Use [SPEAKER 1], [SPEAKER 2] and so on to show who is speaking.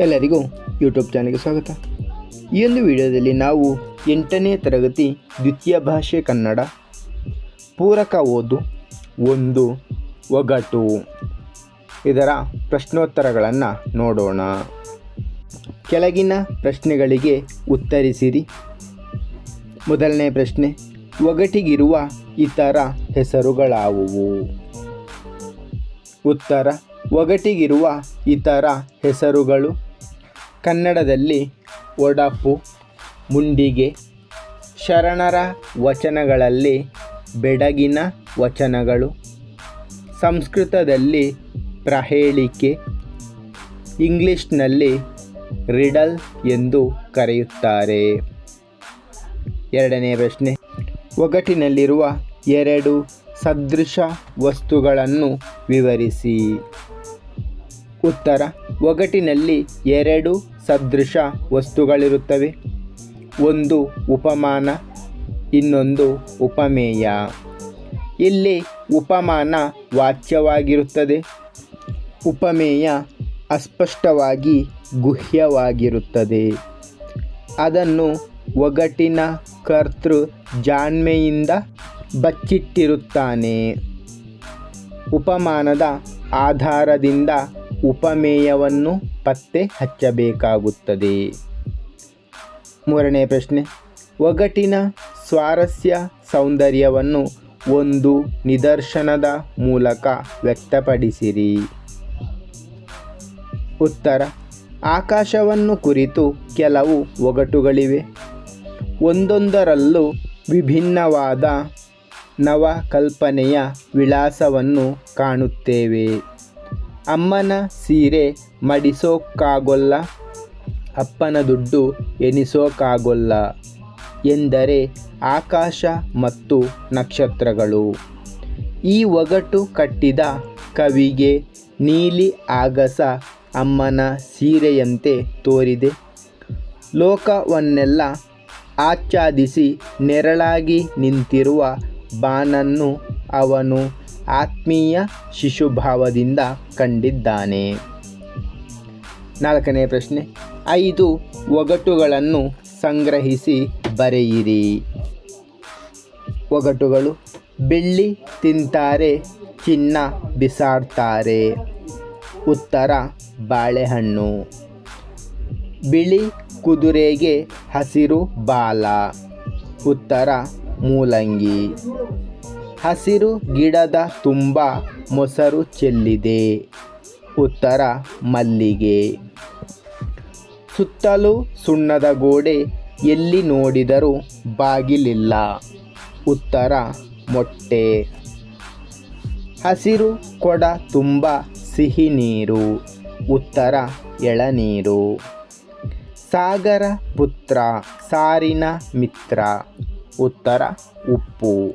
[SPEAKER 1] ಎಲ್ಲರಿಗೂ ಯೂಟ್ಯೂಬ್ ಚಾನಲ್ಗೆ ಸ್ವಾಗತ. ಈ ಒಂದು ವಿಡಿಯೋದಲ್ಲಿ ನಾವು ಎಂಟನೇ ತರಗತಿ ದ್ವಿತೀಯ ಭಾಷೆ ಕನ್ನಡ ಪೂರಕ ಓದು ಒಂದು ಒಗಟು. ಇದರ ಪ್ರಶ್ನೋತ್ತರಗಳನ್ನು ನೋಡೋಣ. ಕೆಳಗಿನ ಪ್ರಶ್ನೆಗಳಿಗೆ ಉತ್ತರಿಸಿರಿ. ಮೊದಲನೇ ಪ್ರಶ್ನೆ, ಒಗಟಿಗಿರುವ ಇತರ ಹೆಸರುಗಳಾವುವು? ಉತ್ತರ, ಒಗಟಿಗಿರುವ ಇತರ ಹೆಸರುಗಳು ಕನ್ನಡದಲ್ಲಿ ಒಡಪು, ಮುಂಡಿಗೆ, ಶರಣರ ವಚನಗಳಲ್ಲಿ ಬೆಡಗಿನ ವಚನಗಳು, ಸಂಸ್ಕೃತದಲ್ಲಿ ಪ್ರಹೇಳಿಕೆ, ಇಂಗ್ಲಿಷ್ನಲ್ಲಿ ರಿಡಲ್ ಎಂದು ಕರೆಯುತ್ತಾರೆ. ಎರಡನೇ ಪ್ರಶ್ನೆ, ಒಗಟಿನಲ್ಲಿರುವ ಎರಡು ಸದೃಶ ವಸ್ತುಗಳನ್ನು ವಿವರಿಸಿ. ಉತ್ತರ. ಒಗಟಿನಲ್ಲಿ ಎರಡು ಸದೃಶ ವಸ್ತುಗಳಿರುತ್ತವೆ. ಒಂದು ಉಪಮಾನ, ಇನ್ನೊಂದು ಉಪಮೇಯ. ಇಲ್ಲಿ ಉಪಮಾನ ವಾಚ್ಯವಾಗಿರುತ್ತದೆ. ಉಪಮೇಯ ಅಸ್ಪಷ್ಟವಾಗಿ ಗುಹ್ಯವಾಗಿರುತ್ತದೆ. ಅದನ್ನು ಒಗಟಿನ ಕರ್ತೃ ಜಾಣ್ಮೆಯಿಂದ ಬಚ್ಚಿಟ್ಟಿರುತ್ತಾನೆ. ಉಪಮಾನದ ಆಧಾರದಿಂದ ಉಪಮೇಯವನ್ನು ಪತ್ತೆ ಹಚ್ಚಬೇಕಾಗುತ್ತದೆ. ಮೂರನೇ ಪ್ರಶ್ನೆ. ಒಗಟಿನ ಸ್ವಾರಸ್ಯ ಸೌಂದರ್ಯವನ್ನು ಒಂದು ನಿದರ್ಶನದ ಮೂಲಕ ವ್ಯಕ್ತಪಡಿಸಿರಿ. ಉತ್ತರ. ಆಕಾಶವನ್ನು ಕುರಿತು ಕೆಲವು ಒಗಟುಗಳಿವೆ. ಒಂದೊಂದರಲ್ಲೂ ವಿಭಿನ್ನವಾದ ನವಕಲ್ಪನೆಯ ವಿಳಾಸವನ್ನು ಕಾಣುತ್ತೇವೆ. ಅಮ್ಮನ ಸೀರೆ ಮಡಿಸೋಕ್ಕಾಗೊಲ್ಲ ಅಪ್ಪನ ದುಡ್ಡು ಎನಿಸೋಕ್ಕಾಗೊಲ್ಲ ಎಂದರೆ ಆಕಾಶ ಮತ್ತು ನಕ್ಷತ್ರಗಳು. ಈ ಒಗಟು ಕಟ್ಟಿದ ಕವಿಗೆ ನೀಲಿ ಆಗಸ ಅಮ್ಮನ ಸೀರೆಯಂತೆ ತೋರಿದೆ. ಲೋಕವನ್ನೆಲ್ಲ ಆಚ್ಛಾದಿಸಿ ನೆರಳಾಗಿ ನಿಂತಿರುವ ಬಾನನ್ನು ಅವನು ಆತ್ಮೀಯ ಶಿಶುಭಾವದಿಂದ ಕಂಡಿದ್ದಾನೆ. ನಾಲ್ಕನೇ ಪ್ರಶ್ನೆ, ಐದು ಒಗಟುಗಳನ್ನು ಸಂಗ್ರಹಿಸಿ ಬರೆಯಿರಿ. ಒಗಟುಗಳು ಬೆಳ್ಳಿ ತಿಂತಾರೆ, ಚಿನ್ನ ಬಿಸಾಡ್ತಾರೆ. ಉತ್ತರ, ಬಾಳೆಹಣ್ಣು. ಬಿಳಿ ಕುದುರೆಗೆ ಹಸಿರು ಬಾಲ. ಉತ್ತರ, ಮೂಲಂಗಿ. ಹಸಿರು ಗಿಡದ ತುಂಬ ಮೊಸರು ಚೆಲ್ಲಿದೆ. ಉತ್ತರ ಮಲ್ಲಿಗೆ. ಸುತ್ತಲೂ ಸುಣ್ಣದ ಗೋಡೆ ಎಲ್ಲಿ ನೋಡಿದರೂ ಬಾಗಿಲಿಲ್ಲ. ಉತ್ತರ ಮೊಟ್ಟೆ. ಹಸಿರು ಕೊಡ ತುಂಬ ಸಿಹಿ ನೀರು. ಉತ್ತರ ಎಳನೀರು. ಸಾಗರ ಪುತ್ರ, ಸಾರಿನ ಮಿತ್ರ. ಉತ್ತರ ಉಪ್ಪು.